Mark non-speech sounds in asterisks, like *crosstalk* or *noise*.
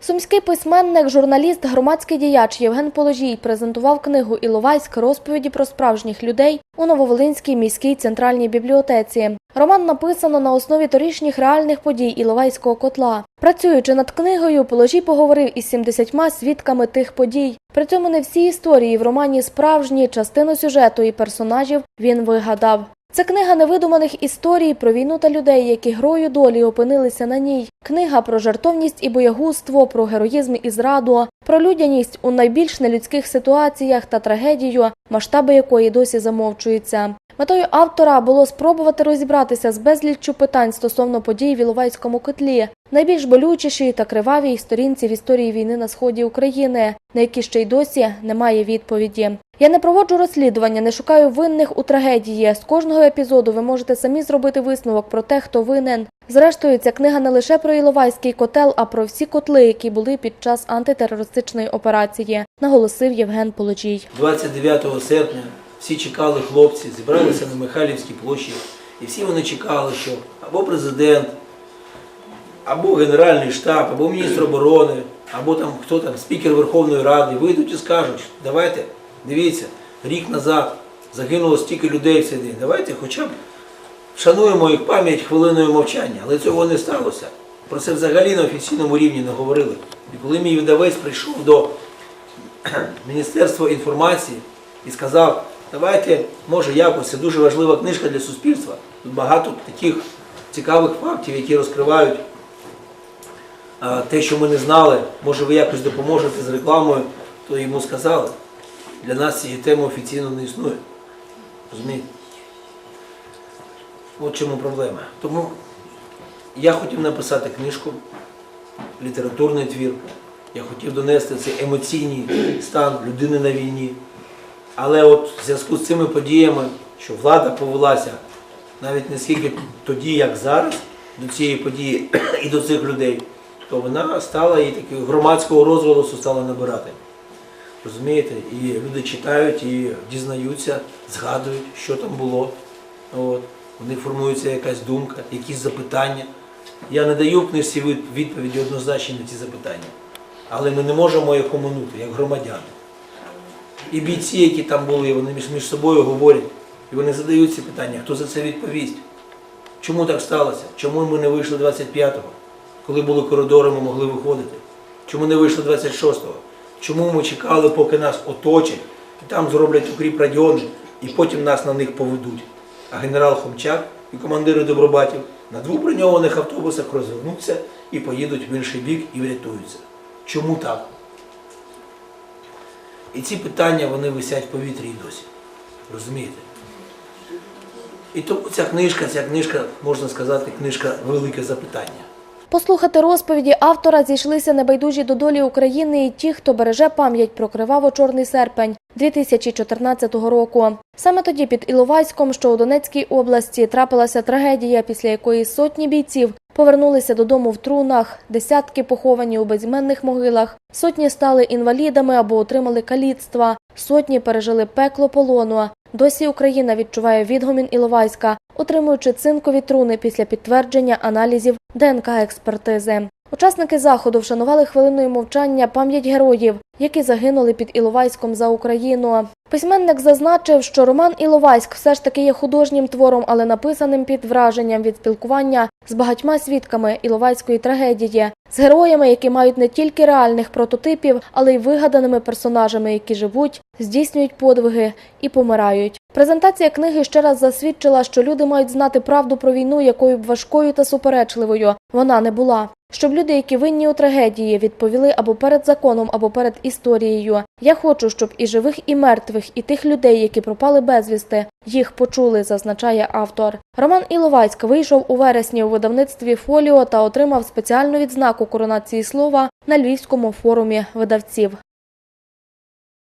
Сумський письменник, журналіст, громадський діяч Євген Положій презентував книгу Іловайськ розповіді про справжніх людей у Нововолинській міській центральній бібліотеці. Роман написано на основі торішніх реальних подій Іловайського котла. Працюючи над книгою, Положій поговорив із 70 свідками тих подій. При цьому не всі історії в романі справжні, частину сюжету і персонажів він вигадав. Це книга невидуманих історій про війну та людей, які грою долі опинилися на ній. Книга про жартовність і боягузтво, про героїзм і зраду, про людяність у найбільш нелюдських ситуаціях та трагедію, масштаби якої досі замовчуються. Метою автора було спробувати розібратися з безліччю питань стосовно подій в Іловайському котлі, найбільш болючішій та кривавій сторінці в історії війни на сході України, на які ще й досі немає відповіді. Я не проводжу розслідування, не шукаю винних у трагедії. З кожного епізоду ви можете самі зробити висновок про те, хто винен. Зрештою, ця книга не лише про Іловайський котел, а про всі котли, які були під час антитерористичної операції, наголосив Євген Полочій. 29 серпня всі чекали хлопці, зібралися на Михайлівській площі, і всі вони чекали, що або президент, або Генеральний штаб, або міністр оборони, або там хто там, спікер Верховної Ради, вийдуть і скажуть, давайте, дивіться, рік назад загинуло стільки людей в цей день. Давайте хоча б вшануємо їх пам'ять хвилиною мовчання, але цього не сталося. Про це взагалі на офіційному рівні не говорили. І коли мій видавець прийшов до *clears throat* Міністерства інформації і сказав, давайте, може, якось це дуже важлива книжка для суспільства. Тут багато таких цікавих фактів, які розкривають те, що ми не знали. Може, ви якось допоможете з рекламою, то йому сказали. Для нас цієї теми офіційно не існує. Розумієте? От чому проблема. Тому я хотів написати книжку, літературний твір. Я хотів донести цей емоційний стан людини на війні. Але от в зв'язку з цими подіями, що влада повелася навіть не скільки тоді, як зараз, до цієї події і до цих людей, то вона стала і такого громадського розголосу стала набирати. Розумієте? І люди читають і дізнаються, згадують, що там було. От. У них формується якась думка, якісь запитання. Я не даю в книжці від- відповіді однозначні на ці запитання. Але ми не можемо їх оминути, як громадяни. І бійці, які там були, вони між, між собою говорять, і вони задають ці питання, хто за це відповість? Чому так сталося? Чому ми не вийшли 25-го, коли були коридори, ми могли виходити? Чому не вийшли 26-го? Чому ми чекали, поки нас оточать, і там зроблять укріп радіони, і потім нас на них поведуть? А генерал Хомчак і командири Добробатів на двох броньованих автобусах розвернуться і поїдуть в інший бік і врятуються. Чому так? І ці питання вони висять в повітрі і досі. Розумієте? І тому ця книжка, ця книжка, можна сказати, книжка велике запитання. Послухати розповіді автора зійшлися небайдужі до долі України і ті, хто береже пам'ять про криваво-чорний серпень 2014 року. Саме тоді під Іловайськом, що у Донецькій області, трапилася трагедія, після якої сотні бійців повернулися додому в трунах, десятки поховані у безіменних могилах, сотні стали інвалідами або отримали каліцтва, сотні пережили пекло полону. Досі Україна відчуває відгомін Іловайська, отримуючи цинкові труни після підтвердження аналізів ДНК-експертизи. Учасники заходу вшанували хвилиною мовчання пам'ять героїв, які загинули під Іловайськом за Україну. Письменник зазначив, що роман Іловайськ все ж таки є художнім твором, але написаним під враженням від спілкування з багатьма свідками Іловайської трагедії, з героями, які мають не тільки реальних прототипів, але й вигаданими персонажами, які живуть, здійснюють подвиги і помирають. Презентація книги ще раз засвідчила, що люди мають знати правду про війну, якою б важкою та суперечливою вона не була. Щоб люди, які винні у трагедії, відповіли або перед законом, або перед історією. Я хочу, щоб і живих, і мертвих, і тих людей, які пропали безвісти, їх почули, зазначає автор. Роман Іловайськ вийшов у вересні у видавництві Фоліо та отримав спеціальну відзнаку коронації слова на Львівському форумі видавців.